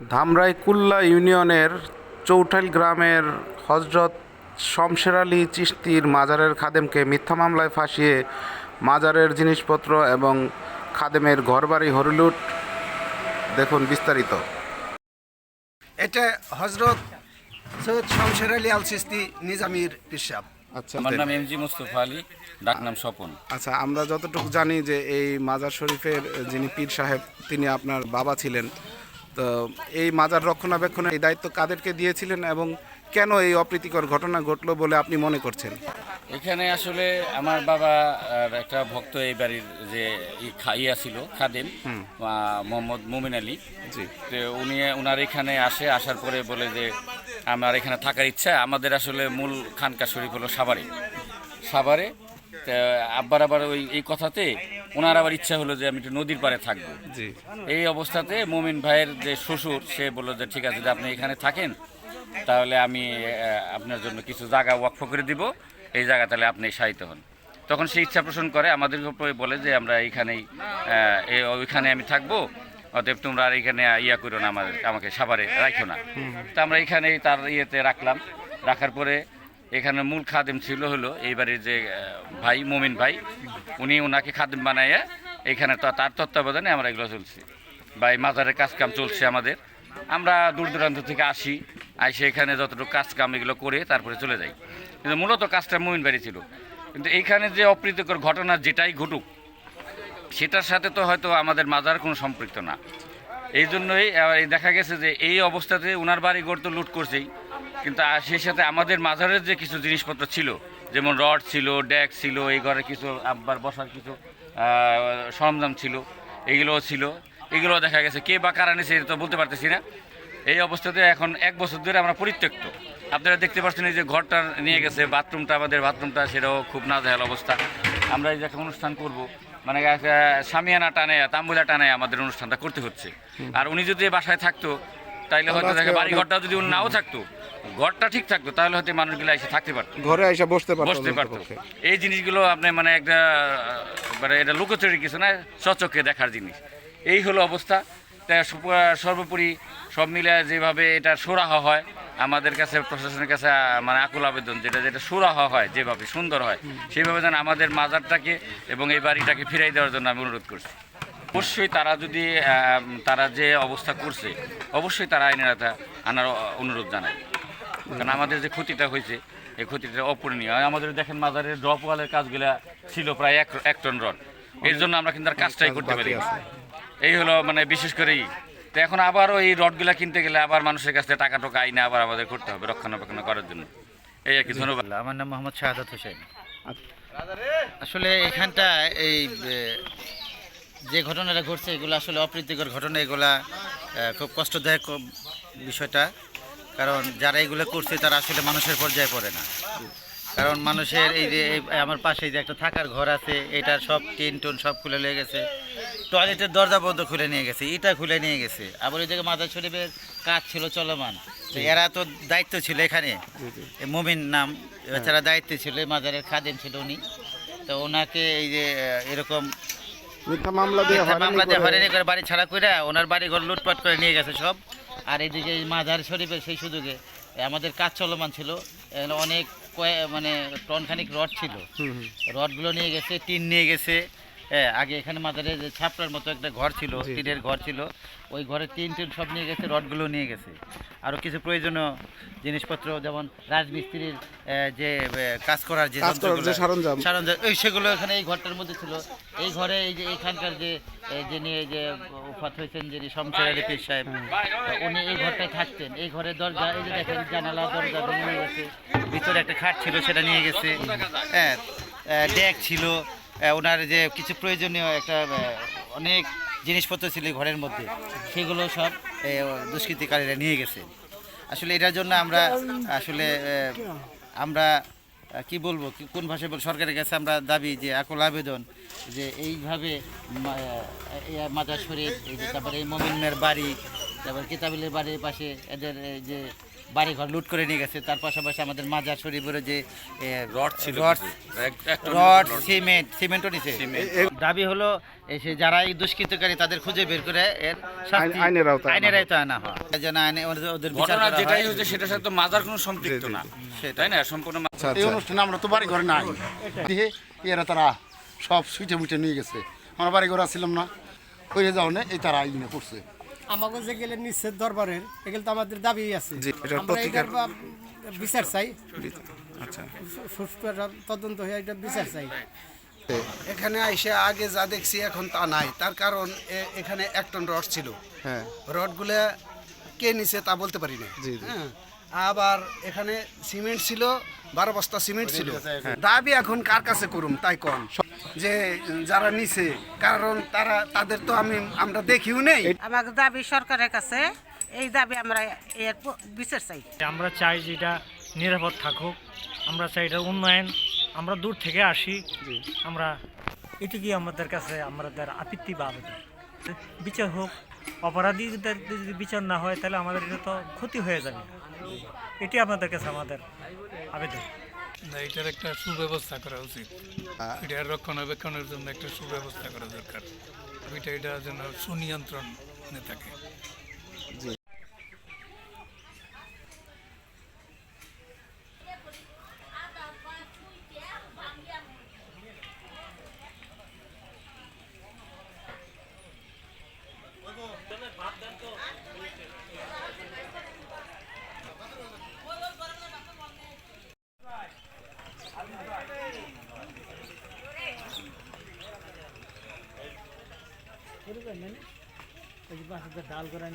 ধামরাই কুল্লা ইউনিয়নের চৌঠাইল গ্রামের হজরত শমশের আলী চিশতির মাজারের খাদেমকে মিথ্যা মামলায় ফাঁসিয়ে মাজারের জিনিসপত্র এবং খাদেমের ঘরবাড়ি হরিলুট। দেখুন বিস্তারিত। এটা হজরত সৈয়দ শমশের আলী আল সিস্তি নিজামির পিসাব আচ্ছা। আমার নাম এমজি মুস্তফা আলী ডাক নাম স্বপন। আচ্ছা আমরা যতটুকু জানি যে এই মাজার শরীফের যিনি পীর সাহেব তিনি আপনার বাবা ছিলেন। তো এই মাজার রক্ষণাবেক্ষণের এই দায়িত্ব কাদেরকে দিয়েছিলেন এবং কেন এই অপ্রীতিকর ঘটনা ঘটলো বলে আপনি মনে করছেন? এখানে আসলে আমার বাবা একটা ভক্ত এই বাড়ির যে ই খাইয়া ছিল খাদেম মোহাম্মদ মুমিন আলী। উনি ওনার এখানে আসে আসার পরে বলে যে আমার এখানে থাকার ইচ্ছা আমাদের আসলে মূল খানকা শরীফ হলো সাভারে। সাভারে আব্বার আবার ওই এই কথাতে ওনার আবার ইচ্ছা হলো যে আমি একটু নদীর পাড়ে থাকব। এই অবস্থাতে মুমিন ভাইয়ের যে শ্বশুর সে বলল যে ঠিক আছে যে আপনি এখানে থাকেন তাহলে আমি আপনার জন্য কিছু জায়গা ওয়াকফ করে দিব। এই জায়গা তাহলে আপনি সাহিত্য হন। তখন সে ইচ্ছা পোষণ করে আমাদের উপরে বলে যে আমরা এইখানেই ওইখানে আমি থাকব অতএব তোমরা আর এখানে ইয়া করো না আমাদের আমাকে সাভারে রাখো না। তা আমরা এখানেই তার ইয়েতে রাখলাম। রাখার পরে এখানে মূল খাদেম ছিল হলো এই বাড়ির যে ভাই, মুমিন ভাই, উনি ওনাকে খাদেম বানাইয়া এখানে তার তত্ত্বাবধানে আমরা এগুলো চলছি। বা এই মাজারের কাজকাম চলছে আমাদের। আমরা দূর দূরান্ত থেকে আসি, আইসে এখানে যতটুকু কাজ কাম এগুলো করে তারপরে চলে যাই। কিন্তু মূলত কাজটা মুমিন বাড়ি ছিল। কিন্তু এইখানে যে অপ্রীতিকর ঘটনা যেটাই ঘটুক, সেটার সাথে তো হয়তো আমাদের মাজার কোনো সম্পৃক্ত না। এই জন্যই দেখা গেছে যে এই অবস্থাতে ওনার বাড়ি ঘর তো লুট করছেই। কিন্তু সেই সাথে আমাদের মাজারের যে কিছু জিনিসপত্র ছিল, যেমন রড ছিল ড্যাক ছিল, এই ঘরে কিছু আব্বার বসার কিছু সরঞ্জাম ছিল এগুলোও ছিল। এগুলো দেখা গেছে। কে বা কারা এটা তো বলতে পারতেছি না। এই অবস্থাতে এখন এক বছর ধরে আমরা পরিত্যক্ত। আপনারা দেখতে পাচ্ছেন এই যে ঘরটা নিয়ে গেছে, বাথরুমটা, আমাদের বাথরুমটা, সেটাও খুব নাজেহাল অবস্থা। আমরা এই যে একটা অনুষ্ঠান করব মানে সামিয়ানা টানে তাম্বুলা টানে আমাদের অনুষ্ঠানটা করতে হচ্ছে। আর উনি যদি বাসায় থাকতো তাইলে হয়তো দেখা বাড়ি ঘরটা যদি উনি নাও থাকতো ঘরটা ঠিক থাকতো তাহলে হয়তো মানুষগুলো এসে থাকতে পারতো। ঘরে এসে বসতে পারতো বসতে পারতো। এই জিনিসগুলো আপনি মানে একটা মানে এটা লুকোচুরি কিছু না সচক্ষে দেখার জিনিস। এই হলো অবস্থা। তাই সর্বোপরি সব মিলে যেভাবে এটা সুরাহা হয় আমাদের কাছে প্রশাসনের কাছে মানে আকুল আবেদন যেটা যেটা সুরাহা হয় যেভাবে সুন্দর হয় সেইভাবে যেন আমাদের মাজারটাকে এবং এই বাড়িটাকে ফিরাই দেওয়ার জন্য আমি অনুরোধ করছি। অবশ্যই তারা যদি তারা যে অবস্থা করছে অবশ্যই তারা আইনের আনার অনুরোধ জানায় কারণ আমাদের যে ক্ষতিটা হয়েছে এই ক্ষতিটা অপূরণীয়। আমাদের দেখেন মাজারের ড্রপ ওয়ালের কাজগুলা ছিল প্রায় এক এক টন রড। এর জন্য আমরা কিন্তু আর কাজটাই করতে পারি এই হলো মানে বিশেষ করেই তো এখন আবারও এই রডগুলা কিনতে গেলে আবার মানুষের কাছ থেকে টাকা টোকা আইনে আবার আমাদের করতে হবে রক্ষণাবেক্ষণ করার জন্য। এই আর কি ধন্যবাদ। আমার নাম মোহাম্মদ শাহাদাত হোসেন। আচ্ছা। আসলে এখানটা এই যে ঘটনাটা ঘটছে এগুলো আসলে অপ্রীতিকর ঘটনা এগুলা খুব কষ্টদায়ক বিষয়টা। কারণ যারা এগুলো করছে তারা আসলে মানুষের পর্যায়ে পড়ে না। কারণ মানুষের এই যে আমার পাশে যে একটা থাকার ঘর আছে এটা সব টিন টুন সব খুলে নিয়ে গেছে। টয়লেটের দরজা বন্ধ খুলে নিয়ে গেছে ইটা খুলে নিয়ে গেছে। আবার ওই জায়গায় মাদার শরীফের কাজ ছিল চলমান। তো এরা তো দায়িত্ব ছিল এখানে। মুমিন নাম এছাড়া দায়িত্ব ছিল এই মাজারের খাদেম ছিল উনি। তো ওনাকে এই যে এরকম মিথ্যা মামলা দিয়ে হয়রানি মামলা দিয়ে করে- হয়রানি করে বাড়ি ছাড়া করে ওনার বাড়ি ঘর লুটপাট করে নিয়ে গেছে সব। আর এইদিকে এই মাজার শরীফের সেই সুযোগে আমাদের কাজ চলমান ছিল। এখানে অনেক মানে টনখানিক রড ছিল। রডগুলো নিয়ে গেছে টিন নিয়ে গেছে। হ্যাঁ আগে এখানে মাজারে যে ছাপড়ার মতো একটা ঘর ছিল টিনের ঘর ছিল। ওই ঘরে টিন টিন সব নিয়ে গেছে রডগুলো নিয়ে গেছে। আরও কিছু প্রয়োজনীয় জিনিসপত্র যেমন রাজমিস্ত্রির যে কাজ করার যে সরঞ্জাম। সরঞ্জাম সেগুলো এখানে এই ঘরটার মধ্যে ছিল। এই ঘরে এই যে এখানকার যে যে নিয়ে যে উফাত হয়েছেন যিনি শমশের আলী পীর সাহেব। উনি এই ঘরটায় থাকতেন। এই ঘরের দরজা, এই যে দেখেন জানালা দরজা ভেঙে গেছে। ভিতরে একটা খাট ছিল, সেটা নিয়ে গেছে। হ্যাঁ ডেক ছিল। ওনার যে কিছু প্রয়োজনীয় একটা অনেক জিনিসপত্র ছিল ঘরের মধ্যে। সেগুলো সব দুষ্কৃতিকারীরা নিয়ে গেছে। আসলে এটার জন্য আমরা, আসলে আমরা কি বলব কোন ভাষায় বল সরকারের কাছে আমরা দাবি যে আকুল আবেদন, যে এইভাবে মাদার শরীর তারপরে মমিনের বাড়ি, তারপর কেতাবিলের বাড়ির পাশে এদের যে বাড়িঘর লুট করে নিয়ে গেছে। তার পাশাপাশি আমাদের মাজার শরীফের যে রড ছিল। সিমেন্ট সিমেন্টও নিছে। দাবি হলো সে যারা এই দুষ্কৃতকারী তাদের খুঁজে বের করে এর আইনের আওতায় আনা আইনের আওতায় আনা হয়। যেন আইনে ওদের- বিচার ঘটনা যেটাই হচ্ছে সেটার সাথে তো মাজার কোনো সম্পৃক্ত না। তাই না? সম্পূর্ণ আচ্ছা এই আচ্ছা। অনুষ্ঠানে আমরা তো বাড়ি ঘরে নাই দিয়ে এরা তারা সব সুইটে মুইটে নিয়ে গেছে। আমরা বাড়ি ঘরে আসছিলাম না। হয়ে যাও না এই তারা আইনে করছে আমাকে যে গেলে নিশ্চিত দরবারের এগুলো তো আমাদের দাবি আছে। আমরা এটার বিচার চাই। আচ্ছা। সুষ্ঠু একটা তদন্ত হয়ে এটা বিচার চাই। এখানে আইসে আগে যা দেখছি এখন তা নাই। তার কারণ এ- এখানে এক টন রড ছিল। হ্যাঁ। রডগুলো কে নিছে তা বলতে পারি না। হ্যাঁ। আবার এখানে সিমেন্ট ছিল বারো বস্তা সিমেন্ট ছিল। দাবি এখন কার কাছে করুম তাই কন? যে যারা নিছে কারণ তারা তাদের তো আমি আমরা দেখিও নেই। আমাকে দাবি সরকারের কাছে এই দাবি আমরা এর বিচার চাই। আমরা চাই যে এটা নিরাপদ থাকুক আমরা চাই এটা উন্নয়ন আমরা দূর থেকে আসি আমরা এটুকুই আমাদের কাছে আমাদের আপত্তি বা আবেদন বিচার হোক অপরাধীদের যদি বিচার না হয় তাহলে আমাদের এটা তো ক্ষতি হয়ে যাবে। এটি আপনাদের কাছে আমাদের আবেদন। না এটার একটা সুব্যবস্থা করা উচিত। এটার রক্ষণাবেক্ষণের জন্য একটা সুব্যবস্থা করা দরকার। এটা এটা যেন সুনিয়ন্ত্রণ থাকে। ডাল করে